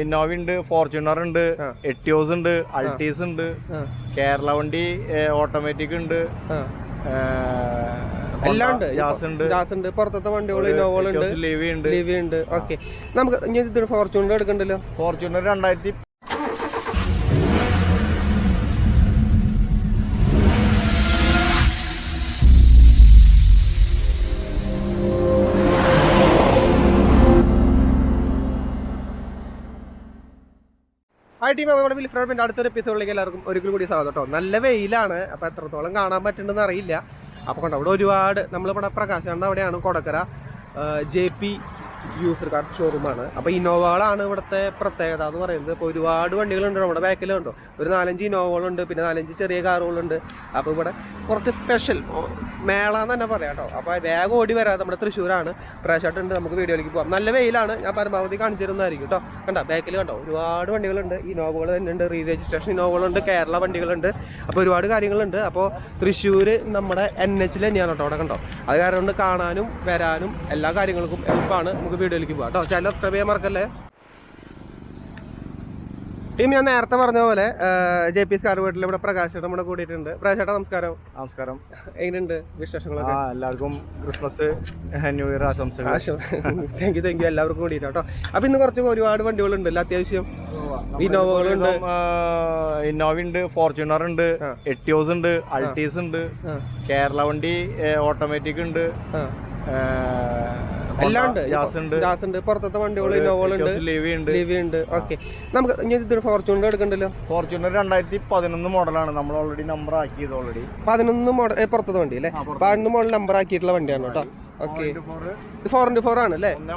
Innova ഉണ്ട് Fortuner ഉണ്ട്. എട്ടിയോസ് ഉണ്ട് അൾട്ടീസ് ഉണ്ട് കേരള വണ്ടി ഓട്ടോമാറ്റിക് ഉണ്ട് ഉണ്ട്. പുറത്തത്തെ വണ്ടികൾ ഇന്നോവകളുണ്ട് എറ്റിയോസ് ലിവി ഉണ്ട്. ഓക്കെ. നമുക്ക് ഇനി ഫോർച്യൂണർ എടുക്കണ്ടല്ലോ? ഫോർച്യൂണർ രണ്ടായിരത്തി ഹായ് ടീം നമ്മുടെ വിൽഫ്രോഡിന്റെ അടുത്തൊരു എപ്പിസോഡിലേക്ക് എല്ലാവർക്കും ഒരിക്കലും കൂടി സ്വാഗതം കേട്ടോ. നല്ല വെയിലാണ് അപ്പോൾ എത്രത്തോളം കാണാൻ പറ്റുന്നുണ്ടെന്ന് അറിയില്ല. അപ്പോൾ കണ്ടോ അവിടെ ഒരുപാട് നമ്മളിവിടെ പ്രകാശം അവിടെയാണ് Kodakara J P user car ഷോറൂമാണ് അപ്പോൾ ഇന്നോവകളാണ് ഇവിടുത്തെ പ്രത്യേകത എന്ന് പറയുന്നത്. അപ്പോൾ ഒരുപാട് വണ്ടികളുണ്ട്. നമ്മുടെ ബാക്കിലുണ്ടോ? ഒരു നാലഞ്ച് ഇന്നോവകളുണ്ട്. പിന്നെ നാലഞ്ച് ചെറിയ കാറുകളുണ്ട്. അപ്പോൾ ഇവിടെ കുറച്ച് സ്പെഷ്യൽ മേള എന്ന് തന്നെ പറയാം കേട്ടോ. അപ്പോൾ വേഗം ഓടി വരാം. നമ്മുടെ തൃശ്ശൂരാണ്. പ്രാവശ്യമായിട്ടുണ്ട്. നമുക്ക് വീഡിയോയിലേക്ക് പോകാം നല്ല വെയിലാണ്. ഞാൻ പരമാവധി കാണിച്ചിരുന്നതായിരിക്കും കേട്ടോ. കണ്ടോ? ബാക്കിൽ കണ്ടോ? ഒരുപാട് വണ്ടികളുണ്ട്. ഇന്നോവകൾ തന്നെ ഉണ്ട് റീ രജിസ്ട്രേഷൻ ഇന്നോവകളുണ്ട്. കേരള വണ്ടികളുണ്ട്. അപ്പോൾ ഒരുപാട് കാര്യങ്ങളുണ്ട്. അപ്പോൾ തൃശ്ശൂർ നമ്മുടെ എൻ എച്ചിൽ തന്നെയാണ് കേട്ടോ. അവിടെ കണ്ടോ? അത് കാരണം കാണാനും വരാനും എല്ലാ കാര്യങ്ങൾക്കും എളുപ്പമാണ്. നമുക്ക് വീഡിയോയിലേക്ക് പോകാം കേട്ടോ ചാനൽ സബ്സ്ക്രൈബ് ചെയ്യാൻ മറക്കല്ലേ? ടീം ഞാൻ നേരത്തെ പറഞ്ഞ പോലെ ജെ പി സ്കാർ വീട്ടിൽ ഇവിടെ പ്രകാശ് നമ്മുടെ കൂടിയിട്ടുണ്ട്. പ്രകാശേട്ടാ നമസ്കാരം. നമസ്കാരം. എങ്ങനെയുണ്ട് വിശേഷങ്ങളൊക്കെ? എല്ലാവർക്കും ക്രിസ്മസ് ന്യൂ ഇയർ ആശംസകൾ. താങ്ക് യു താങ്ക് യു എല്ലാവർക്കും കൂടിയിട്ട് കേട്ടോ. അപ്പൊ ഇന്ന് കുറച്ച് ഒരുപാട് വണ്ടികളുണ്ടല്ലോ അത്യാവശ്യം? ഇന്നോവകളുണ്ട്. ഇന്നോവ ഉണ്ട് ഫോർച്യൂണർ ഉണ്ട്. എട്ടിയോസ് ഉണ്ട് അൾട്ടീസ് ഉണ്ട് കേരള വണ്ടി ഓട്ടോമാറ്റിക് ഉണ്ട് എല്ലാം ഉണ്ട്. ജാസ് ഉണ്ട്. പുറത്തത്തെ വണ്ടികൾ ഇന്നോവകളുണ്ട് ലിവി ഉണ്ട്. ഓക്കെ നമുക്ക് ഇനി ഇതൊരു ഫോർച്യൂണർ എടുക്കണ്ടല്ലോ? ഫോർച്യൂണർ രണ്ടായിരത്തി പതിനൊന്ന് മോഡലാണ്. നമ്മൾ ഓൾറെഡി നമ്പർ ആക്കിയത് ഓൾറെഡി പതിനൊന്ന് മോഡൽ പുറത്തത്തെ വണ്ടി അല്ലേ? പതിനൊന്ന് മോഡൽ നമ്പർ ആക്കിയിട്ടുള്ള വണ്ടിയാണ് കേട്ടോ. ഓക്കെ ഫോർ ഇന്റു ഫോർ ആണ് അല്ലേ ഒന്ന്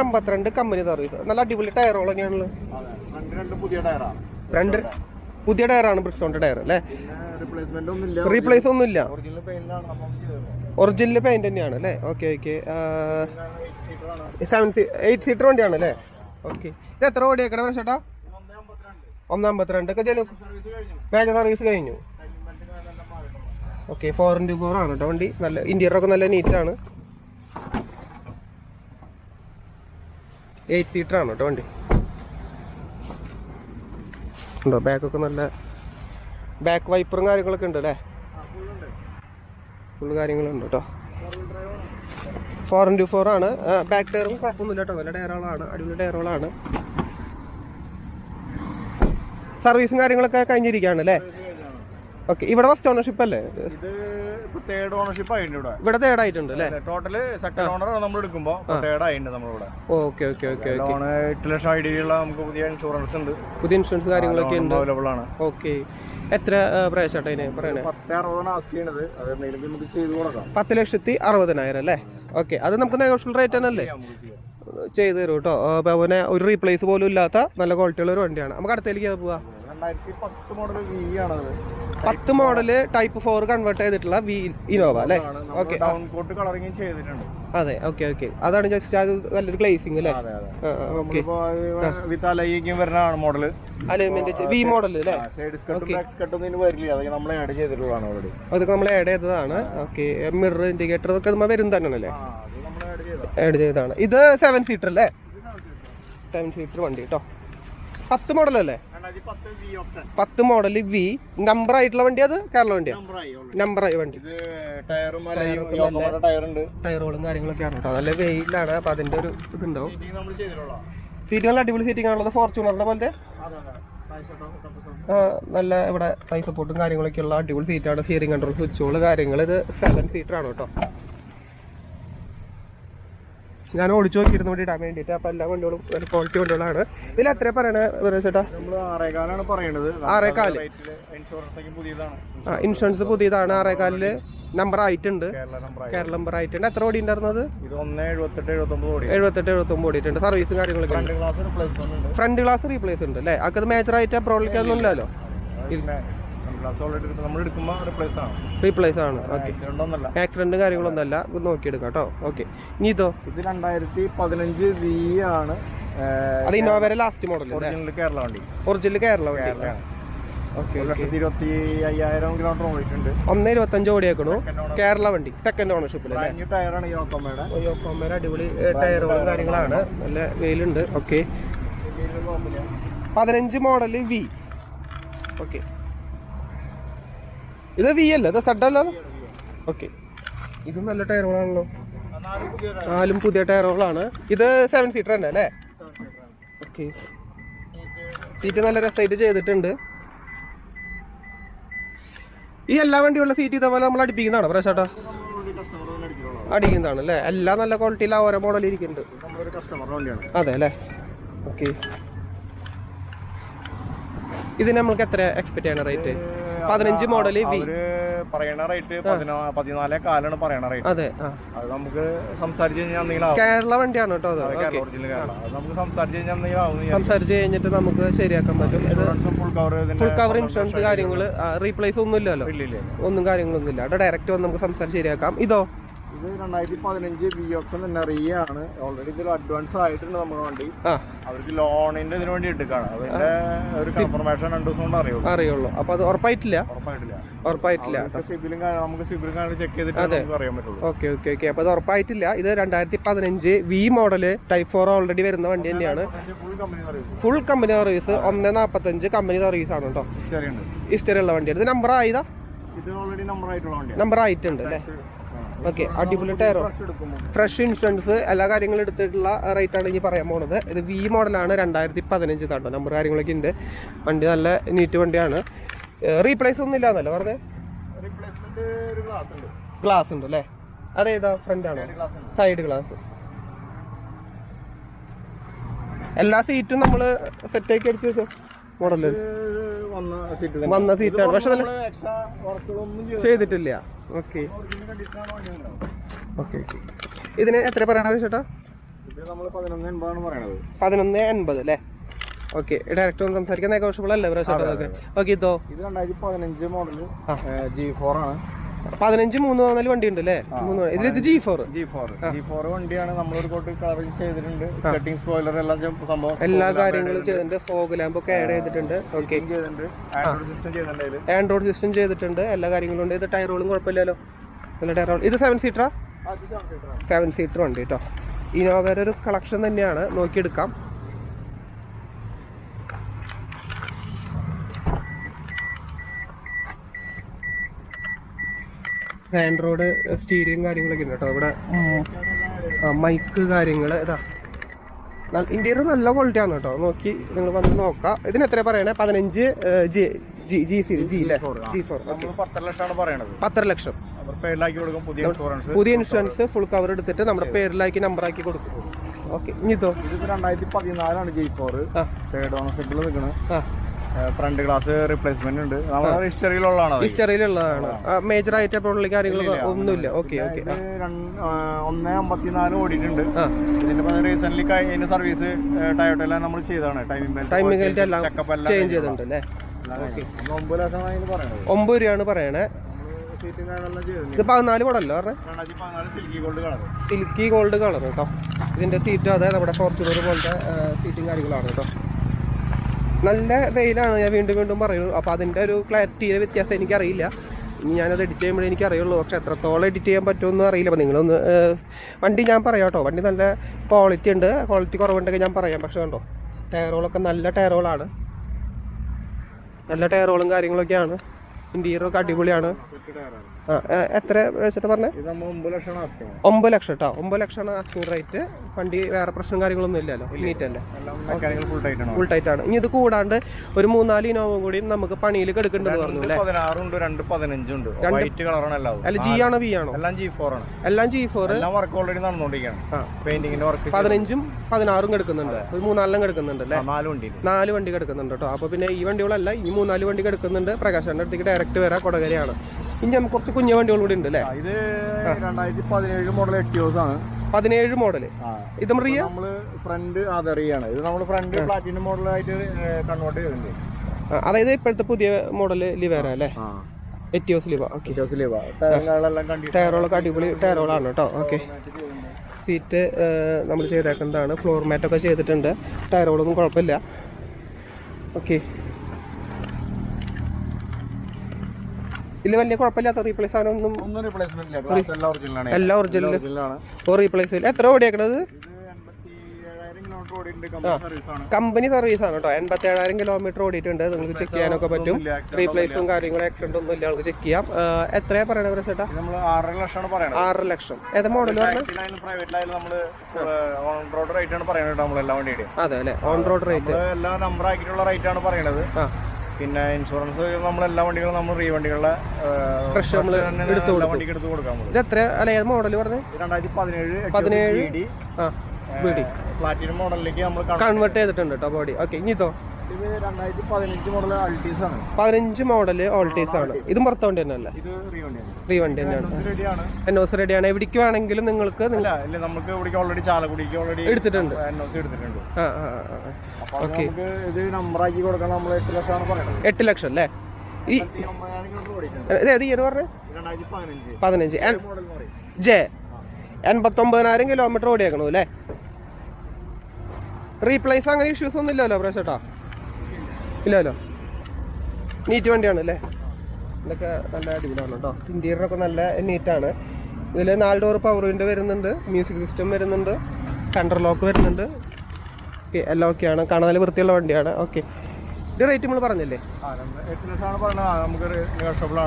അമ്പത്തിരണ്ട് കമ്പനി സർവീസ് നല്ല അടിപൊളി രണ്ട് രണ്ട് പുതിയ ടയറാണ് ബ്രിസ്റ്റോണിന്റെ ടയർ അല്ലേ? റീപ്ലേസ് ഒന്നും ഇല്ല. ഒറിജിനൽ പെയിന്റ് തന്നെയാണ് അല്ലേ? ഓക്കെ ഓക്കെ സെവൻ സീ എയ്റ്റ് സീറ്റർ വണ്ടിയാണ് അല്ലേ? ഓക്കെ ഇത് എത്ര ഓടിയേക്കണേ ചേട്ടാ ഒന്നാമ്പത്തിരണ്ട് ഒക്കെ ചെല്ലു സർവീസ് കഴിഞ്ഞു. Major service okay four into four ആണ് കേട്ടോ വണ്ടി. നല്ല ഇന്റീരിയർ ഒക്കെ നല്ല നീറ്റാണ് എയ്റ്റ് സീറ്റർ ആണ് കേട്ടോ വണ്ടി. ഉണ്ടോ? ബാക്കൊക്കെ നല്ല ബാക്ക് വൈപ്പറും കാര്യങ്ങളൊക്കെ ഉണ്ട് അല്ലേ? ഫുൾ കാര്യങ്ങളുണ്ട് കേട്ടോ. ഫോർ ഇന്റു ഫോർ ആണ്. ബാക്ക് ടയറും കുഴപ്പമൊന്നുമില്ല കേട്ടോ. നല്ല ടയറുകളാണ് അടിപൊളി ടയറുകളാണ് സർവീസും കാര്യങ്ങളൊക്കെ കഴിഞ്ഞിരിക്കുകയാണ് അല്ലേ? ഓക്കെ ഇവിടെ ഫസ്റ്റ് ഓണർഷിപ്പ് അല്ലേ? ഇത് തേർഡ് ഓണർഷിപ്പ് ആയിട്ടുണ്ട് ഇവിടെ. ഇവിടെ തേർഡ് ആയിട്ടുണ്ട് അല്ലേ? ടോട്ടൽ സെക്കൻഡ് ഓണർ നമ്മൾ എടുക്കുമ്പോൾ തേർഡ് ആയിട്ടുണ്ട് നമ്മളിവിടെ. Okay okay okay okay. Loan എട്ട് ലക്ഷം ഐഡിയുള്ള ഡിയുള്ള നമുക്ക് പുതിയ ഇൻഷുറൻസ് ഉണ്ട്. പുതിയ ഇൻഷുറൻസ് കാര്യങ്ങളൊക്കെ ഉണ്ട്. അവൈലബിൾ ആണ്. ഓക്കെ. എത്ര പ്രൈസാട്ടോ അതിന് പറയണേ? പത്ത് അറുപതാണ് ആസ്ക് ചെയ്യണത്. അത് എന്തെങ്കിലും നമുക്ക് ചെയ്ത് കൊടുക്കാം. പത്ത് ലക്ഷത്തി അറുപതിനായിരം അല്ലേ? ഓക്കെ അത് നമുക്ക് നെഗോഷ്യബിൾ റേറ്റ് ആണല്ലേ. ചെയ്തു തരും കേട്ടോ. പിന്നെ ഒരു റീപ്ലേസ് പോലും ഇല്ലാത്ത നല്ല ക്വാളിറ്റിയുള്ള ഒരു വണ്ടിയാണ്. നമുക്ക് അടുത്തേക്ക് പോവാ? രണ്ടായിരത്തി പത്ത് മോഡൽ വി ആണത് പത്ത് മോഡൽ ടൈപ്പ് ഫോർ കൺവേർട്ട് ചെയ്തിട്ടുള്ള വി ഇനോവ അല്ലേ? ഓക്കെ ഡൗൺ കോട്ട് കളറിംഗും ചെയ്തിട്ടുണ്ട്. അതെ ഓക്കെ ഓക്കെ അതാണ് ജസ്റ്റ് അത് നല്ലൊരു ഗ്ലേസിംഗ് അല്ലേ? വിത്ത് അലയിക്കും മോഡൽ അലൈൻമെന്റ് വി മോഡൽ അല്ലേ? സൈഡ് സ്കട്ടും ബാക്ക് സ്കട്ടും ഒന്നും വരില്ല. അതൊക്കെ നമ്മൾ ആഡ് ചെയ്തിട്ടുള്ളതാണ് ഓൾറെഡി അതൊക്കെ നമ്മൾ ആഡ് ചെയ്തതാണ്. ഓക്കെ മിറർ ഇൻഡിക്കേറ്റർ ഒക്കെ നമ്മൾ വരും തന്നെയാണല്ലേ? ആഡ് ചെയ്താ ആഡ് ചെയ്തതാണ്. ഇത് സെവൻ സീറ്റർ അല്ലേ? സെവൻ സീറ്റർ വണ്ടി കേട്ടോ പത്ത് മോഡൽ അല്ലേ? പത്ത് മോഡൽ വി നമ്പർ ആയിട്ടുള്ള വണ്ടി അത്? കേരള വണ്ടിയാണ്. നമ്പർ ആയി വണ്ടി. ടയറുകളും കാര്യങ്ങളൊക്കെയാണ് കേട്ടോ. നല്ല വെയിലാണ് അപ്പൊ അതിന്റെ ഒരു ഇതുണ്ടാവും. ചെയ്തിട്ടുള്ള സീറ്റുകൾ അടിപൊളി സീറ്റിംഗ് ആണുള്ളത് ഫോർച്യൂണറിന്റെ പോലത്തെ? നല്ല ഇവിടെ ടൈ സപ്പോർട്ടും കാര്യങ്ങളൊക്കെ ഉള്ള അടിപൊളി സീറ്റാണ് സ്റ്റിയറിംഗ് കൺട്രോൾ സ്വിച്ചുകൾ കാര്യങ്ങൾ ഇത് സെവൻ സീറ്റർ ആണ് കേട്ടോ. ഞാൻ ഓടിച്ചു നോക്കിയിരുന്നു വേണ്ടി ഇടാൻ വേണ്ടിയിട്ട്. അപ്പൊ എല്ലാ വണ്ടികളും ക്വാളിറ്റി വണ്ടികളാണ്. ഇതിൽ എത്ര പറയണേ ചേട്ടാ? ആറേകാലാണ് പറയണത്. ആറേകാൽ. ഇൻഷുറൻസ് ഒക്കെ പുതിയതാണ്. ആ ഇൻഷുറൻസ് പുതിയതാണ്. ആറേകാലിൽ നമ്പർ ആയിട്ടുണ്ട്. കേരള നമ്പർ ആയിട്ടുണ്ട്. എത്ര ഓടി ഉണ്ടായിരുന്നത് ഒന്ന് എഴുപത്തെട്ട് കോടി എഴുപത്തൊമ്പത് ഓടിയിട്ടുണ്ട്. സർവീസും കാര്യങ്ങളൊക്കെ ഫ്രണ്ട് ഗ്ലാസ് റീപ്ലേസ് ഉണ്ട്. അല്ലേ? അത് മേജർ ആയിട്ട് അപ്രോളിക്കൊന്നും ഇല്ലല്ലോ. റിപ്ലേസ് ആണ് റീപ്ലേസ് ആണ്. ഓക്കെ ആക്സിഡന്റ് കാര്യങ്ങളൊന്നും അല്ല. നോക്കിയെടുക്കാം കേട്ടോ. ഓക്കെ ഇനി ഇതോ? ഇത് രണ്ടായിരത്തി പതിനഞ്ച് വി ആണ് അത് ഇന്നോവയുടെ ലാസ്റ്റ് മോഡൽ ഒറിജിനൽ കേരള വണ്ടി. ഒറിജിനൽ കേരള വണ്ടി. ഒന്ന് ഇരുപത്തഞ്ച് ഓടിയേക്കണു. കേരള വണ്ടി. സെക്കൻഡ് ഓണർഷിപ്പിൽ യോക്കോമേര അടിപൊളി ടയറുകളും കാര്യങ്ങളാണ്. നല്ല വെയിലുണ്ട്. ഓക്കെ പതിനഞ്ച് മോഡൽ വി ഓക്കെ ഇത് വി അല്ല ഇത് സെഡ് അല്ലോ ഓക്കെ ഇത് നല്ല ടയറുകളാണല്ലോ നാലും പുതിയ ടയറുകളാണ് ഇത് സെവൻ സീറ്റർ തന്നെ അല്ലേ? ഓക്കെ സീറ്റ് നല്ല രസമായിട്ട് ചെയ്തിട്ടുണ്ട്. ഈ എല്ലാ വണ്ടിയുള്ള സീറ്റ് ഇതേപോലെ നമ്മൾ അടിപ്പിക്കുന്നതാണ് പ്രശ്നട്ടാ അടിക്കുന്നതാണ് അല്ലേ? എല്ലാം നല്ല ക്വാളിറ്റിയിൽ ഓരോ മോഡൽ ഇരിക്കുന്നുണ്ട്. അതെ അല്ലേ? ഓക്കെ ഇതിന് നമ്മൾക്ക് എത്ര എക്സ്പെക്ട് ചെയ്യണം റേറ്റ് പതിനഞ്ച് മോഡൽ. പറയണ റേറ്റ് പതിനാലേ കാലാണ് പറയണ റേറ്റ് അതെ അത് നമുക്ക് സംസാരിച്ച് കഴിഞ്ഞാൽ കേരള വണ്ടിയാണ് കേട്ടോ അത്. നമുക്ക് സംസാരിച്ച് കഴിഞ്ഞാൽ സംസാരിച്ച് കഴിഞ്ഞിട്ട് നമുക്ക് ശരിയാക്കാൻ പറ്റും. ഫുൾ കവർ ഇൻഷുറൻസ് കാര്യങ്ങൾ റീപ്ലേസ് ഒന്നും ഇല്ലല്ലോ. ഇല്ല ഇല്ല ഒന്നും കാര്യങ്ങളൊന്നും ഇല്ല. അവിടെ ഡയറക്റ്റ് വന്ന് നമുക്ക് സംസാരിച്ച് ശരിയാക്കാം. ഇതോ? ഇത് രണ്ടായിരത്തി പതിനഞ്ച് ബി ഒക്കെ തന്നെ റിയാണ് ഓൾറെഡി ഇതിൽ അഡ്വാൻസ് ആയിട്ടുണ്ട് നമ്മുടെ വണ്ടി. അവർക്ക് ലോണിന്റെ ഇതിന് വേണ്ടി എടുക്കാണ്. അതിന്റെ ഒരു കൺഫർമേഷൻ രണ്ടു ദിവസം കൊണ്ട് അറിയുള്ളൂ. അറിയുള്ളൂ. അപ്പൊ അത് ഉറപ്പായിട്ടില്ല? ഉറപ്പായിട്ടില്ല. ഉറപ്പായിട്ടില്ല. സിബിലും നമുക്ക് സിബിലും കാര്യം ചെക്ക് ചെയ്തിട്ട് അറിയാൻ പറ്റുള്ളൂ. Okay okay okay. അപ്പോൾ അത് ഉറപ്പായിട്ടില്ല. ഇത് രണ്ടായിരത്തി പതിനഞ്ച് V model type four already വരുന്ന വണ്ടി തന്നെയാണ്. ഫുൾ കമ്പനി സർവീസ് ഒന്ന് നാപ്പത്തഞ്ച് കമ്പനി സർവീസ് ആണ് കേട്ടോ ഹിസ്റ്ററി ഉള്ള വണ്ടിയാണ്. ഇത് നമ്പർ ആയതാ? ഇത് ഓൾറെഡി നമ്പർ ആയിട്ടുള്ള വണ്ടിയാണ് നമ്പർ ആയിട്ടുണ്ട് അല്ലേ? ഓക്കെ അടിപൊളി ടയറോ? ഫ്രഷ് ഇൻഷുറൻസ് എല്ലാ കാര്യങ്ങളും എടുത്തിട്ടുള്ള റേറ്റ് ആണ് ഇനി പറയാൻ പോണത്. ഇത് വി മോഡലാണ് രണ്ടായിരത്തി പതിനഞ്ച് താണ്ടോ നമ്പർ കാര്യങ്ങളൊക്കെ ഉണ്ട്. വണ്ടി നല്ല നീറ്റ് വണ്ടിയാണ്. റീപ്ലേസ് ഒന്നും ഇല്ലാന്നല്ലോ പറഞ്ഞത് ഗ്ലാസ് ഉണ്ട്. അല്ലേ? അതേതാ ഫ്രണ്ട് ആണോ? സൈഡ് ഗ്ലാസ് എല്ലാ സീറ്റും നമ്മൾ സെറ്റാക്കി അടിച്ചു വെച്ചോ? മോഡൽ വന്ന സീറ്റ് വന്ന സീറ്റാണ് പക്ഷെ ചെയ്തിട്ടില്ല. ഓക്കെ. ഓക്കെ ഇതിന് എത്ര പറയണത് ചേട്ടാ? പതിനൊന്ന് എൺപത് അല്ലേ? ഓക്കെ ഡയറക്റ്റ് ഒന്ന് സംസാരിക്കാൻ നെഗോഷ്യബിൾ അല്ലേ? ചേട്ടാ ഓക്കെ ഇതോ? ഇത് രണ്ടായിരത്തി പതിനഞ്ച് മോഡൽ ജി ഫോർ ആണ്. പതിനഞ്ച് മൂന്ന് നാല് വണ്ടി ഉണ്ട് അല്ലേ മൂന്ന് ഇതിൽ ഇത് G four G four G four വണ്ടിയാണ് നമ്മളൊരു കോട്ട് കളർ ചെയ്തിട്ടുണ്ട്. സ്കട്ടിങ് സ്പോയിലർ എല്ലാം സംഭവം എല്ലാ കാര്യങ്ങളും ചെയ്തിട്ടുണ്ട്. ഫോഗ് ലാമ്പ് ഒക്കെ ആഡ് ചെയ്തിട്ടുണ്ട്. ഓക്കെ ആൻഡ്രോയിഡ് സിസ്റ്റം ചെയ്തിട്ടുണ്ട് എല്ലാ കാര്യങ്ങളും ഉണ്ട്. ഇത് ടയറുകളും കുഴപ്പമില്ലല്ലോ. നല്ല ടയറുകൾ ഇത് സെവൻ സീറ്ററാ. സെവൻ സീറ്റർ വണ്ടി കേട്ടോ ഇനോവേറെ ഒരു കളക്ഷൻ തന്നെയാണ്. നോക്കിയെടുക്കാം. ആൻഡ്രോയിഡ് സ്റ്റീരിയും കാര്യങ്ങളൊക്കെ ഉണ്ട് കേട്ടോ. ഇവിടെ മൈക്ക് കാര്യങ്ങൾ ഇതാ. ഇന്റീരിയർ നല്ല ക്വാളിറ്റി ആണ് കേട്ടോ. നോക്കി നിങ്ങൾ വന്ന് നോക്കാം. ഇതിന് എത്ര പറയണേ? പതിനഞ്ച് G G G C G അല്ലേ G4, ജി ഫോർ പത്തര ലക്ഷമാണ് പറയണത്. പത്തര ലക്ഷം. പുതിയ ഇൻഷുറൻസ് ഫുൾ കവർ എടുത്തിട്ട് നമ്മുടെ പേരിലാക്കി നമ്പർ ആക്കി കൊടുക്കും. ഓക്കെ ഇനി ഇതോ? ഇത് രണ്ടായിരത്തി പതിനാലാണ് ജി ഫോർ തേർഡ് ഓണർഷിപ്പിൽ നിൽക്കുന്നത് ആ. ഫ്രണ്ട് ഗ്ലാസ് റിപ്ലേസ്മെന്റ് ഉണ്ട്. നമ്മുടെ ഹിസ്റ്ററിയിലുള്ളതാണ്. ഹിസ്റ്ററിയിലുള്ളതാണ് മേജർ ആയിട്ട് പുള്ളി കാര്യങ്ങൾ ഒന്നുമില്ല. ഓക്കെ ഓക്കെ ഒന്ന് അമ്പത്തിനാല് ഓടിയിട്ടുണ്ട്. ഇതിന്റെ റീസെന്റ് കഴിഞ്ഞ സർവീസ് ടയോട്ടെല്ലാം നമ്മൾ ചെയ്തതാണ്. ടൈമിംഗ് ടൈമിംഗ് എല്ലാം ചേഞ്ച് ചെയ്തിട്ടുണ്ട് അല്ലേ? ഒമ്പത് രൂപയാണ് പറയണേ. ഇത് പതിനാല് മോഡല്ലോ silky gold colour silky gold colour കേട്ടോ. ഇതിന്റെ സീറ്റ് അതെ നമ്മുടെ ഫോർച്യൂണർ പോലത്തെ സീറ്റും കാര്യങ്ങളാണ് കേട്ടോ. നല്ല വെയിലാണ് ഞാൻ വീണ്ടും വീണ്ടും പറയുന്നു അപ്പോൾ അതിന്റെ ഒരു ക്ലാരിറ്റിയിലെ വ്യത്യാസം എനിക്കറിയില്ല. ഇനി ഞാനത് എഡിറ്റ് ചെയ്യുമ്പോഴേ എനിക്കറിയുള്ളൂ. പക്ഷെ എത്രത്തോളം എഡിറ്റ് ചെയ്യാൻ പറ്റുമെന്ന് അറിയില്ല. അപ്പോൾ നിങ്ങളൊന്ന് വണ്ടി ഞാൻ പറയാം കേട്ടോ. വണ്ടി നല്ല ക്വാളിറ്റി ഉണ്ട്. ക്വാളിറ്റി കുറവുണ്ടെങ്കിൽ ഞാൻ പറയാം. പക്ഷേ കണ്ടോ ടയറുകളൊക്കെ നല്ല ടയറുകളാണ് നല്ല ടയറുകളും കാര്യങ്ങളൊക്കെയാണ്. ഇന്റീരിയറൊക്കെ അടിപൊളിയാണ്. എത്ര വെച്ചിട്ട് പറഞ്ഞേ? ഒമ്പത് ലക്ഷം കേട്ടോ ഒമ്പത് ലക്ഷമാണ് ആസ്കിങ് റേറ്റ് വണ്ടി വേറെ പ്രശ്നം കാര്യങ്ങളൊന്നും ഇല്ലല്ലോ. നീറ്റ് അല്ലേ? ഫുൾ ടൈറ്റ് ആണ്. ഇനി ഇത് കൂടാണ്ട് ഒരു മൂന്നാൽ ഇനോവ കൂടി നമുക്ക് പണിയിൽ കെടുക്കണ്ടെന്ന് പറഞ്ഞു രണ്ട് അല്ലേ? പതിനാറുണ്ട് രണ്ട് പതിനഞ്ചുണ്ട്. വൈറ്റ് കളറാണ് എല്ലാം. അല്ല ജി ആണോ ബി ആണോ? എല്ലാം ജി ഫോർ ആണ്. എല്ലാം ജി ഫോർ എല്ലാം വർക്ക് ഓൾറെഡി നടന്നുകൊണ്ടിരിക്കുകയാണ് ആ. പെയിന്റിങ്ങിന്റെ വർക്ക് പതിനഞ്ചും പതിനാറും കിടക്കുന്നുണ്ട്. ഒരു മൂന്നാലെല്ലാം കിടക്കുന്നുണ്ട് അല്ലേ? നാല് വണ്ടി നാല് വണ്ടി കിടക്കുന്നുണ്ട് കേട്ടോ അപ്പോൾ പിന്നെ ഈ വണ്ടികളല്ല ഈ മൂന്നാൽ വണ്ടി കിടക്കുന്നുണ്ട്. പ്രകാശന്റെ അടുത്തേക്ക് ഡയറക്റ്റ് വരാം. കൊടകരയാണ്. ഇനി നമുക്ക് കുറച്ച് കുഞ്ഞു വണ്ടികൾ കൂടി ഉണ്ട് അല്ലേ ഇത് രണ്ടായിരത്തി പതിനേഴ് മോഡൽ എട്ടിയോസ് ആണ്. പതിനേഴ് മോഡൽ ഇത് റിയ നമ്മൾ ഫ്രണ്ട് അതറിയാണ് ഇത് നമ്മൾ ഫ്രണ്ട് പ്ലാറ്റിനം മോഡലായിട്ട് കൺവേർട്ട് ചെയ്തിട്ടുണ്ട്. അതായത് ഇപ്പോഴത്തെ പുതിയ മോഡൽ ലിവേര അല്ലേ? എറ്റിയോസ് ലിവ എറ്റിയോസ് ലീവ ടയറുകളൊക്കെ അടിപൊളി ടയറുകളാണ് കേട്ടോ ഓക്കെ സീറ്റ് നമ്മൾ ചെയ്തേക്കുന്നതാണ്. ഫ്ലോർ മാറ്റൊക്കെ ചെയ്തിട്ടുണ്ട്. ടയറുകളൊന്നും കുഴപ്പമില്ല. ഓക്കെ ഇതിൽ വലിയ കുഴപ്പമില്ലാത്ത റീപ്ലേസ് ആണൊന്നും ഒന്നും റീപ്ലേസ്മെന്റ് ഇല്ല എല്ലാം ഒറിജിനലാണ് എല്ലാം ഒറിജിനലാണ് ഓ റീപ്ലേസ് ഇല്ല എത്ര ഓടിയേക്കണത്? കമ്പനി സർവീസ് ആണ്. കേട്ടോ. എൺപത്തി ഏഴായിരം കിലോമീറ്റർ ഓടിയിട്ടുണ്ട് നിങ്ങൾക്ക് ചെക്ക് ചെയ്യാനൊക്കെ പറ്റും. റീപ്ലേസും കാര്യങ്ങളും ആക്സിഡന്റ് ഒന്നും ഇല്ല. നമുക്ക് ചെക്ക് ചെയ്യാം. എത്രയാ പറയണത് ഇത് നമ്മൾ ആറര ലക്ഷമാണ് പറയുന്നത് ആറര ലക്ഷം. ഏത് മോഡൽ ഓൺ റോഡ് റേറ്റ് ആണ് പറയുന്നത് നമ്മൾ എല്ലാ വണ്ടിയുടെയും അതെ അല്ലെ? ഓൺ റോഡ് റേറ്റ് എല്ലാ നമ്പർ ആക്കിയിട്ടുള്ള റേറ്റ് ആണ് പറയുന്നത് പിന്നെ ഇൻഷുറൻസ് നമ്മൾ എല്ലാ വണ്ടികളും നമ്മൾ റീ വണ്ടികളുടെ ഫ്രഷ് നമ്മൾ എടുത്ത് എല്ലാ കൊടുക്കും. വണ്ടിക്ക് എടുത്ത് കൊടുക്കാൻ പോകും ഇത് എത്ര അല്ല ഏത് മോഡൽ പറഞ്ഞു? രണ്ടായിരത്തി പതിനേഴ്? പതിനേഴ് പ്ലാറ്റിനം മോഡലിലേക്ക് നമ്മൾ കൺവേർട്ട് ചെയ്തിട്ടുണ്ട് കേട്ടോ ബോഡി ഓക്കെ ഇത്? രണ്ടായിരത്തി പതിനഞ്ച് മോഡൽ ഓൾട്ടീസ് ആണ്. ഇതും പുറത്ത് വണ്ടി ഫ്രീ വണ്ടി തന്നെയാണ്. റെഡിയാണ് എൻ ഒ സി റെഡിയാണ് എവിടേക്ക് വേണമെങ്കിലും നിങ്ങൾക്ക് നമുക്ക് ഇവിടേക്ക് ഓൾറെഡി ചാലക്കുടിക്ക് ഓൾറെഡി എടുത്തിട്ടുണ്ട്. എൻ ഒ എടുത്തിട്ടുണ്ട്. നമുക്ക് ഇത് നമ്പർ ആക്കി കൊടുക്കണം. നമ്മൾ എട്ട് ലക്ഷമാണ് പറയുന്നത്. എട്ട് ലക്ഷം അല്ലേ? ഈ ഏത് ഇയർ പറഞ്ഞത് പതിനഞ്ച്. ജെ. എൺപത്തൊമ്പതിനായിരം കിലോമീറ്റർ ഓടിയേക്കണു അല്ലേ? റീപ്ലേസ് അങ്ങനെ ഇഷ്യൂസ് ഒന്നും ഇല്ലല്ലോ പ്രേശേട്ടാ ഇല്ലല്ലോ. നീറ്റ് വണ്ടിയാണ് അല്ലേ? ഇതൊക്കെ നല്ല അടിപൊളിയാണ് കേട്ടോ ഇന്റീരിയറൊക്കെ നല്ല നീറ്റാണ്. ഇതിൽ നാല് ഡോർ പവർ വിൻഡോ വരുന്നുണ്ട് മ്യൂസിക് സിസ്റ്റം വരുന്നുണ്ട് സെൻട്രൽ ലോക്ക് വരുന്നുണ്ട്. ഓക്കെ എല്ലാം ഓക്കെയാണ് കാണാൻ നല്ല വൃത്തിയുള്ള വണ്ടിയാണ്. ഓക്കെ ഇത് റേറ്റ് നമ്മൾ പറഞ്ഞല്ലേ?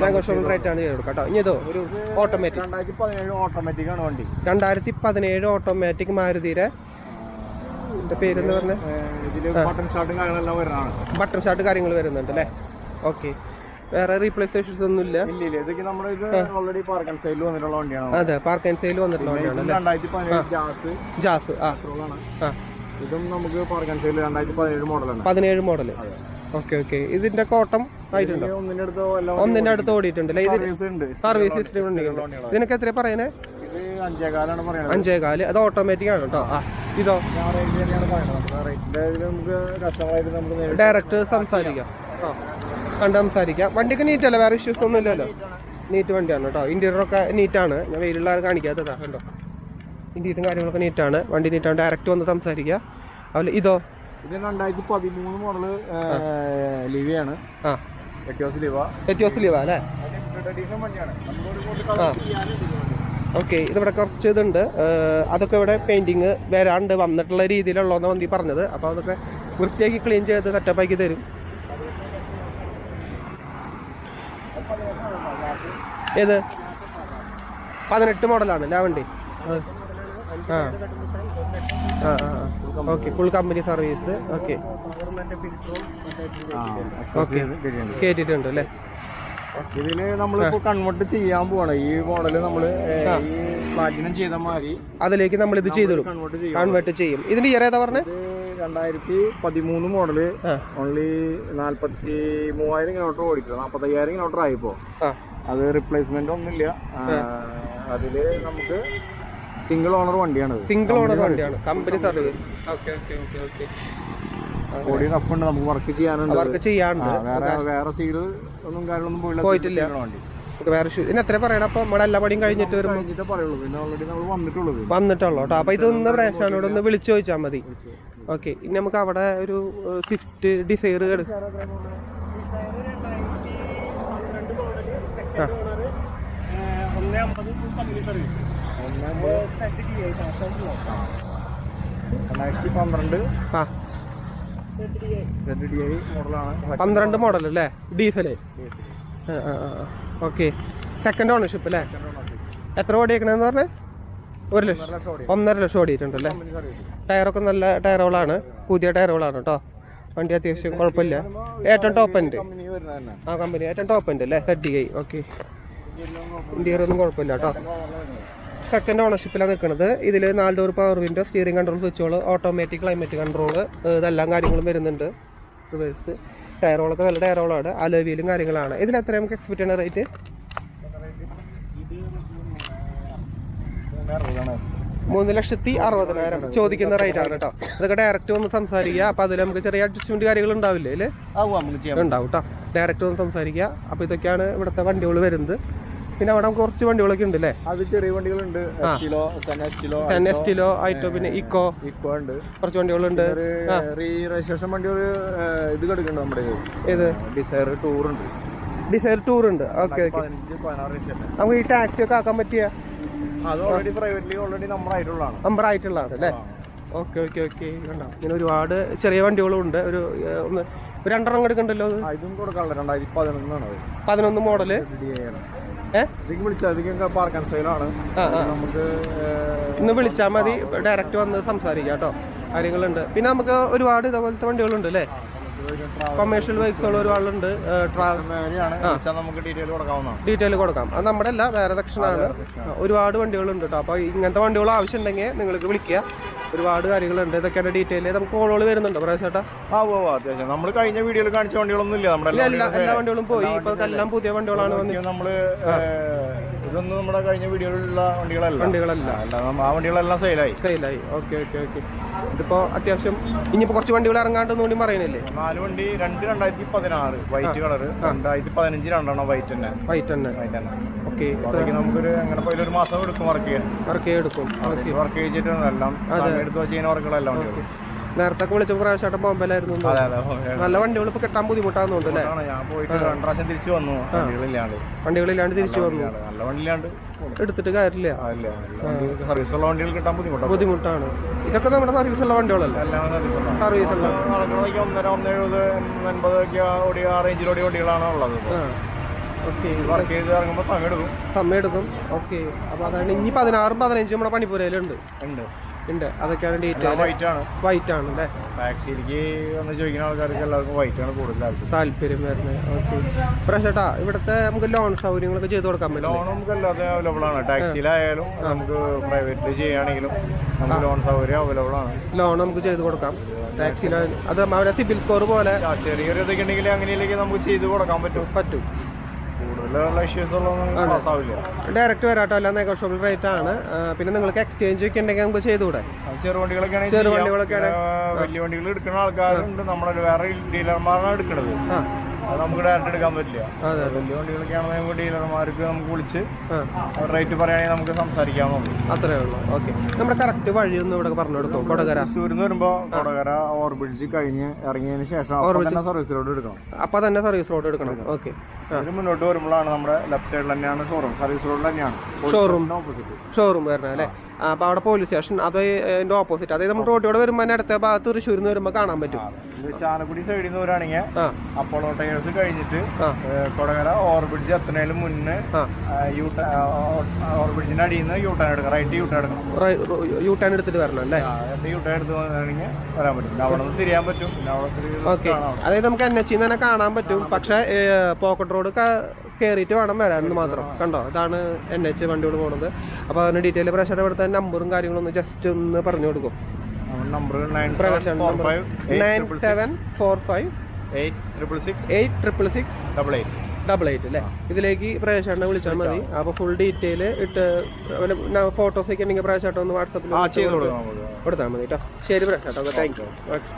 നെഗോഷ്യബിൾ റേറ്റ് ആണ്. ചെയ്ത് കേട്ടോ ഇനി ഇതോ ഒരു ഓട്ടോമാറ്റിക് രണ്ടായിരത്തി പതിനേഴ് ഓട്ടോമാറ്റിക് ആണ് വണ്ടി. രണ്ടായിരത്തി പതിനേഴ് ഓട്ടോമാറ്റിക് മാരുതിയുടെ പേരെന്ന് പറഞ്ഞ? ബട്ടൺ സ്റ്റാർട്ടും കാര്യങ്ങളെല്ലാം വരുന്നതാണ്. ബട്ടൺ ഷാർട്ട് കാര്യങ്ങൾ വരുന്നുണ്ട് അല്ലേ ഓക്കെ വേറെ റീപ്ലേസേഷൻസ് ഒന്നും ഇല്ല ഇല്ല ഇല്ല. ഇതൊക്കെ നമ്മുടെ ഇത് ഓൾറെഡി സൈഡിൽ വന്നിട്ടുള്ള വണ്ടിയാണ്. അതെ പാർക്ക് ആൻഡ് സെയിൽ വന്നിട്ടുള്ള വണ്ടിയാണ് രണ്ടായിരത്തി പതിനേഴ് ജാസ്. ജാസ് ആ. ഇതും നമുക്ക് പാർക്കൻ സൈഡിൽ രണ്ടായിരത്തി പതിനേഴ് മോഡലാണ്. പതിനേഴ് മോഡൽ ഓക്കെ ഓക്കെ ഇതിന്റെ കോട്ടം ആയിട്ടുണ്ടോ. ഒന്നിന്റെ അടുത്ത് എല്ലാം ഒന്നിന്റെ അടുത്ത് ഓടിയിട്ടുണ്ട്. സർവീസ് ഉണ്ട്. ഹിസ്റ്ററി ഉണ്ടെങ്കിൽ ഇതിനൊക്കെ എത്ര പറയുന്നത് അഞ്ചേകാൽ. അത് ഓട്ടോമാറ്റിക് ആണ് കേട്ടോ ആ ഇതോ? ഡയറക്റ്റ് സംസാരിക്കാം. ആ. കണ്ട് സംസാരിക്കാം. വണ്ടിക്ക് നീറ്റ് അല്ലേ? വേറെ ഇഷ്യൂസ് ഒന്നും ഇല്ലല്ലോ. നീറ്റ് വണ്ടിയാണ് കേട്ടോ. ഇന്റീരിയറൊക്കെ നീറ്റാണ് ഞാൻ വെയിലുള്ള കാണിക്കാത്തതാ കണ്ടോ? ഇന്റീരിയറും കാര്യങ്ങളൊക്കെ നീറ്റാണ് വണ്ടി നീറ്റാണ് ഡയറക്റ്റ് വന്ന് സംസാരിക്കുക അതുപോലെ ഇതോ? ഇത് രണ്ടായിരത്തി പതിമൂന്ന് മോഡൽ ലിവിയാണ്. ആ. ലിവ. എറ്റിയോസ് ലീവാ അല്ലേ? ആ. ഓക്കെ ഇതിവിടെ കുറച്ച് ഇതുണ്ട്. അതൊക്കെ ഇവിടെ പെയിന്റിങ് വരാണ്ട് വന്നിട്ടുള്ള രീതിയിലുള്ളതെന്ന് വന്നി പറഞ്ഞത്. അപ്പോൾ അതൊക്കെ വൃത്തിയാക്കി ക്ലീൻ ചെയ്ത് സെറ്റപ്പാക്കി തരും. ഏത്? പതിനെട്ട് മോഡലാണ് അല്ലേ വണ്ടി ആ. Okay full company service okay. കേട്ടിട്ടുണ്ട്. അല്ലേ? ഇതിന് നമ്മളിപ്പോ കൺവേർട്ട് ചെയ്യാൻ പോവാണ്. ഈ മോഡൽ നമ്മൾ ഈ പ്ലാറ്റിനം ചെയ്ത മാതിരി അതിലേക്ക് നമ്മൾ ഇത് ചെയ്തു കൺവേർട്ട് ചെയ്യും. ഇതിന്റെ ഇയർ ഏതാ പറഞ്ഞത് രണ്ടായിരത്തി പതിമൂന്ന് മോഡൽ ഓൺലി നാല്പത്തി മൂവായിരം കിലോമീറ്റർ ഓടിക്കും നാപ്പത്തയ്യായിരം കിലോമീറ്റർ ആയിപ്പോ. അത് റിപ്ലേസ്മെന്റ് ഒന്നുമില്ല. അതിൽ നമുക്ക് സിംഗിൾ ഓണർ വണ്ടിയാണ്. സിംഗിൾ ഓണർ വണ്ടിയാണ് company service okay okay okay okay body rough ഉണ്ട്. നമുക്ക് വർക്ക് ചെയ്യാനുണ്ട്. വർക്ക് ചെയ്യാനുണ്ട്. വേറെ വേറെ സീൽ ഒന്നും കാര്യങ്ങളൊന്നും പോയില്ല. പോയിട്ടില്ല. വണ്ടി. വേറെ ഷൂ ഇതിന് എത്ര പറയണം? അപ്പൊ നമ്മുടെ എല്ലാ പടിയും കഴിഞ്ഞിട്ട് വരുമ്പോൾ പറയുള്ളൂ. പിന്നെ ഓൾറെഡി നമ്മൾ വന്നിട്ടുള്ളത്. വന്നിട്ടുള്ളൂ കേട്ടോ. അപ്പൊ ഇതൊന്ന് പ്രേക്ഷകനോട് ഒന്ന് വിളിച്ചു ചോദിച്ചാൽ മതി. ഓക്കെ ഇനി നമുക്ക് അവിടെ ഒരു സ്വിഫ്റ്റ് ഡിസൈർ രണ്ടായിരത്തി പന്ത്രണ്ട് ആ മോഡൽ അല്ലേ ഡീസൽ ഓക്കെ സെക്കൻഡ് ഓണർഷിപ്പ് അല്ലേ എത്ര ഓടിയേക്കണെന്ന് പറഞ്ഞേ? ഒരു ലക്ഷം. ഒന്നര ലക്ഷം ഓടിയിട്ടുണ്ട് അല്ലേ? ടയറൊക്കെ നല്ല ടയറുകളാണ് പുതിയ ടയറുകളാണ് കേട്ടോ വണ്ടി അത്യാവശ്യം കുഴപ്പമില്ല. ഏറ്റവും ടോപ്പ് ഉണ്ട് ആ കമ്പനി ഏറ്റവും ടോപ്പ് ഉണ്ട് അല്ലേ? സെഡ് ഐ ഓക്കെ ഇന്ത്യർ ഒന്നും കുഴപ്പമില്ല കേട്ടോ സെക്കൻഡ് ഓണർഷിപ്പിലാണ് നിൽക്കുന്നത് ഇതിൽ നാല് door power window steering control സ്വിച്ചുകൾ ഓട്ടോമാറ്റിക് ക്ലൈമറ്റ് കൺട്രോൾ ഇതെല്ലാം കാര്യങ്ങളും വരുന്നുണ്ട്. റിവേഴ്സ് ടയറുകളൊക്കെ നല്ല ടയറുകളാണ് അലോവിയിലും കാര്യങ്ങളാണ്. ഇതിൽ എത്ര നമുക്ക് എക്സ്പെക്ട് ചെയ്യണ റേറ്റ് മൂന്ന് ലക്ഷത്തി അറുപതിനായിരം ചോദിക്കുന്ന റേറ്റ് ആണ് കേട്ടോ അതൊക്കെ ഡയറക്റ്റ് വന്ന് സംസാരിക്കുക. അപ്പൊ അതിൽ നമുക്ക് ചെറിയ അഡ്ജസ്റ്റ്മെന്റ് കാര്യങ്ങൾ ഉണ്ടാവില്ലേ അതിൽ ആവും നമുക്ക് ചെയ്യാം. ഉണ്ടാവും കേട്ടോ ഡയറക്റ്റ് വന്ന് സംസാരിക്കുക. അപ്പൊ ഇതൊക്കെയാണ് ഇവിടുത്തെ വണ്ടികൾ വരുന്നത്. പിന്നെ അവിടെ നമുക്ക് കുറച്ച് വണ്ടികളൊക്കെ ഉണ്ട് അല്ലേ അത് ചെറിയ വണ്ടികളുണ്ട്. ടെൻ എസ്റ്റിലോ ഐറ്റോ പിന്നെ ഇക്കോ ഇക്കോ ഉണ്ട്. കുറച്ച് വണ്ടികളുണ്ട്. രജിസ്ട്രേഷൻ വണ്ടി ഇത് കിടക്കുന്നുണ്ട് നമ്മുടെ ഏത്? ഡിസൈർ ടൂർ ഉണ്ട്. ഡിസൈർ ടൂർ ഉണ്ട്. ഓക്കെ ഓക്കെ നമുക്ക് ഈ ടാക്സി ഒക്കെ ആക്കാൻ പറ്റിയ അത് ഓൾറെഡി പ്രൈവറ്റ്ലി ഓൾറെഡി നമ്പർ ആയിട്ടുള്ളതാണ് നമ്പർ ആയിട്ടുള്ളതാണ് അല്ലേ ഓക്കെ ഓക്കെ ഓക്കെ. കണ്ടോ? ഇങ്ങനെ ഒരുപാട് ചെറിയ വണ്ടികളും ഉണ്ട് ഒരു ഒന്ന് രണ്ടെണ്ണം എടുക്കണ്ടല്ലോ അത്? ആ, ഇതും കൊടുക്കാനുള്ള രണ്ടായിരത്തി പതിനൊന്നാണ് അത്. പതിനൊന്ന് മോഡൽ. പാർക്കാൻ സ്റ്റൈലാണ് നമുക്ക് ഇന്ന് വിളിച്ചാൽ മതി. ഡയറക്റ്റ് വന്ന് സംസാരിക്കാം കേട്ടോ. കാര്യങ്ങളുണ്ട്. പിന്നെ നമുക്ക് ഒരുപാട് ഇതേപോലത്തെ വണ്ടികളുണ്ട് അല്ലേ? കൊമേഴ്ഷ്യൽ ഒരുപാടുണ്ട് മേലെയാണ് വിളിച്ചാൽ നമുക്ക് ഡീറ്റെയിൽ കൊടുക്കാം. അത് നമ്മുടെ അല്ല വേറെ സെക്ഷനാണ് ഒരുപാട് വണ്ടികളുണ്ട് കേട്ടോ അപ്പോൾ ഇങ്ങനത്തെ വണ്ടികൾ ആവശ്യമുണ്ടെങ്കിൽ നിങ്ങൾക്ക് വിളിക്കുക. ഒരുപാട് കാര്യങ്ങളുണ്ട്. ഇതൊക്കെയാണ് ഡീറ്റെയിൽ നമുക്ക് കോളുകൾ വരുന്നുണ്ടോ. പ്രേസേട്ടാ ആ ഓ അത്യാവശ്യം. നമ്മൾ കഴിഞ്ഞ വീഡിയോയിൽ കാണിച്ച വണ്ടികളൊന്നും ഇല്ല. നമ്മുടെ എല്ലാ വണ്ടികളും പോയി. ഇപ്പൊ എല്ലാം പുതിയ വണ്ടികളാണ് ഏഹ്, ഇതൊന്നും നമ്മുടെ കഴിഞ്ഞ വീഡിയോയിലുള്ള വണ്ടികളല്ല. വണ്ടികളല്ല. ആ വണ്ടികളെല്ലാം സെയിലായി. സെയിലായി. Okay okay okay. ഇതിപ്പോ അത്യാവശ്യം ഇനിയിപ്പോ കുറച്ച് വണ്ടികൾ ഇറങ്ങാണ്ടെന്ന് കൂടി പറയുന്നില്ലേ നാല് വണ്ടി രണ്ട് രണ്ടായിരത്തി പതിനാറ്. വൈറ്റ് കളർ രണ്ടായിരത്തി പതിനഞ്ച് രണ്ടെണ്ണം വൈറ്റ് തന്നെ. വൈറ്റ് തന്നെ. വൈറ്റ് തന്നെ. ഓക്കെ നമുക്കൊരു എങ്ങനെ പോയാലും ഒരു മാസം എടുക്കും വർക്ക് ചെയ്യാൻ. വർക്ക് എടുക്കും വർക്ക് ചെയ്തിട്ടാണ് എല്ലാം എടുത്ത് വെച്ച് കഴിഞ്ഞാൽ വർക്കുകളെല്ലാം നേരത്തെ വിളിച്ച ബോംബെയിലായിരുന്നു തോന്നുന്നു. അതെ നല്ല വണ്ടികൾ ഇപ്പൊ കിട്ടാൻ ബുദ്ധിമുട്ടാകുന്നുണ്ട് അല്ലേ? പ്രാവശ്യം തിരിച്ചു വന്നു. വണ്ടികളില്ലാണ്ട്. വണ്ടികളില്ലാണ്ട് തിരിച്ചു വന്നു. നല്ല വണ്ടിയില്ലാണ്ട് എടുത്തിട്ട് കാര്യമില്ല. അതില്ല സർവീസ് ഉള്ള വണ്ടികൾ കിട്ടാൻ ബുദ്ധിമുട്ടാണ്. ബുദ്ധിമുട്ടാണ്. ഇതൊക്കെ നമ്മുടെ സർവീസ് ഉള്ള വണ്ടികളല്ലേ? എല്ലാം സർവീസ് സർവീസ് ഉള്ള നടക്കണമെങ്കിൽ ഒന്നര ഒന്ന് എഴുപത് എൺപത് ഒക്കെ ഓടി ആ വണ്ടികളാണ് ഉള്ളത് വർക്ക് ചെയ്ത് ഇറങ്ങുമ്പോൾ സമയം എടുക്കും. സമയം എടുക്കും. ഓക്കെ. അപ്പൊ അതാണ് ഇനി പതിനാറും പതിനഞ്ചും നമ്മുടെ പണിപ്പുരയിലുണ്ട്. ഉണ്ട്. ഉണ്ട്. അതൊക്കെയാണ് ഡീറ്റെയിൽ വൈറ്റ് ആണ്. വൈറ്റ് ആണ് അല്ലേ? ടാക്സിയിലേക്ക് വന്ന് ചോദിക്കുന്ന ആൾക്കാർക്ക് എല്ലാവർക്കും വൈറ്റ് ആണ് കൂടുതലായിരിക്കും താല്പര്യം. വരുന്നത്. ഓക്കെ പ്രശ്നട്ടാ ഇവിടുത്തെ നമുക്ക് ലോൺ സൗകര്യങ്ങളൊക്കെ ചെയ്ത് കൊടുക്കാൻ പറ്റും ലോൺ നമുക്ക് എല്ലാത്തിനും അവൈലബിൾ ആണ്. ടാക്സിയിലായാലും നമുക്ക് പ്രൈവറ്റിൽ ചെയ്യുകയാണെങ്കിലും നമുക്ക് ലോൺ സൗകര്യം അവൈലബിൾ ആണ്. ലോൺ നമുക്ക് ചെയ്ത് കൊടുക്കാം. ടാക്സിയിലായാലും അത് അവരെ സിബിൽ സ്കോർ പോലെ. ചെറിയൊരു ഇതൊക്കെ ഉണ്ടെങ്കിൽ അങ്ങനെയിലേക്ക് നമുക്ക് ചെയ്ത് കൊടുക്കാൻ പറ്റും. പറ്റും. ഡയറക്റ്റ് വരാട്ടോ അല്ല നെഗോഷ്യബിൾ റേറ്റ് ആണ്. പിന്നെ നിങ്ങൾക്ക് എക്സ്ചേഞ്ച് ഒക്കെ ഉണ്ടെങ്കിൽ നമുക്ക് ചെയ്തുകൂടെ? ചെറു വണ്ടികളൊക്കെ ആണെങ്കിൽ ചെറു ചെയ്യാം. വണ്ടികളൊക്കെയാണ്. വലിയ വണ്ടികൾ എടുക്കുന്ന ആൾക്കാരുണ്ട്. നമ്മുടെ വേറെ ഡീലർമാരാണ് എടുക്കുന്നത് അത് നമുക്ക് ഡയറക്റ്റ് എടുക്കാൻ പറ്റില്ല. വലിയ വണ്ടികളൊക്കെ ആണെങ്കിൽ നമുക്ക് ഡീലർമാർക്ക് നമുക്ക് വിളിച്ച് റേറ്റ് പറയുകയാണെങ്കിൽ നമുക്ക് സംസാരിക്കാവുന്നുള്ളൂ അത്രേ ഉള്ളൂ. ഓക്കെ നമ്മുടെ കറക്റ്റ് ഒന്ന് ഇവിടെ പറഞ്ഞു കൊടുത്തു കൊടകര? തൃശ്ശൂരിൽ വരുമ്പോ കൊടകര ഓവർബ്രിഡ്ജ് കഴിഞ്ഞ് ഇറങ്ങിയതിന് ശേഷം സർവീസ് റോഡ് എടുക്കണം. അപ്പൊ തന്നെ സർവീസ് റോഡ് എടുക്കണം. ഓക്കെ അതിന് മുന്നോട്ട് വരുമ്പോഴാണ് നമ്മുടെ ലെഫ്റ്റ് സൈഡിൽ തന്നെയാണ് ഷോറൂം സർവീസ് റോഡിൽ തന്നെയാണ്. ഷോറൂം ഓപ്പോസിറ്റ് ഷോറൂം വരണം അല്ലേ? ആ, അപ്പൊ അവിടെ പോലീസ് സ്റ്റേഷൻ അത് അതിന്റെ ഓപ്പോസിറ്റ് അതായത് നമ്മൾ റോഡിലൂടെ വരുമ്പോൾ തന്നെ അടുത്ത ഭാഗത്ത് തൃശ്ശൂരിൽ നിന്ന് വരുമ്പോൾ കാണാൻ പറ്റും. ചാലക്കുടി സൈഡിൽ നിന്ന് വരാണെങ്കിൽ അപ്പോളോ ടയേഴ്സ് കഴിഞ്ഞിട്ട് കൊടകര ഓവർബ്രിഡ്ജ് എത്തുന്നതിന് മുന്നേ ഓവർബ്രിഡ്ജിന്റെ അടിയിൽ നിന്ന് യൂട്ടേൺ ടേൺ എടുക്കണം. റൈറ്റ് യൂട്ടേൺ എടുക്കണം. യൂട്ടേൺ എടുത്തിട്ട് വരണം അല്ലേ? യൂട്ടേൺ ടേൺ എടുത്ത് വന്നാണെങ്കിൽ വരാൻ പറ്റും. അവിടെ നിന്ന് തിരിയാൻ പറ്റും. ഓക്കെ. അതായത് നമുക്ക് എൻ എച്ച് തന്നെ കാണാൻ പറ്റും. പക്ഷേ പോക്കറ്റ് റോഡ് കയറിയിട്ട് വേണം വരാൻ മാത്രം. കണ്ടോ? ഇതാണ് എൻ എച്ച് വണ്ടിയോട് പോകുന്നത് അപ്പോൾ അതിന് ഡീറ്റെയിൽ പ്രഷർ ഇവിടുത്തെ നമ്പറും കാര്യങ്ങളും ഒന്ന് ജസ്റ്റ് ഒന്ന് പറഞ്ഞു കൊടുക്കും. Nine seven four five double eight അല്ലേ ഇതിലേക്ക് പ്രേക്ഷേട്ടനെ വിളിച്ചാൽ മതി. അപ്പൊ ഫുൾ ഡീറ്റെയിൽ ഇട്ട് ഫോട്ടോസ് ഒക്കെ ഉണ്ടെങ്കിൽ പ്രേക്ഷേട്ടൻ ഒന്ന് വാട്സാപ്പിൽ കൊടുത്താൽ മതി കേട്ടോ ശരി പ്രേക്ഷേട്ടോ താങ്ക് യു ഓക്കെ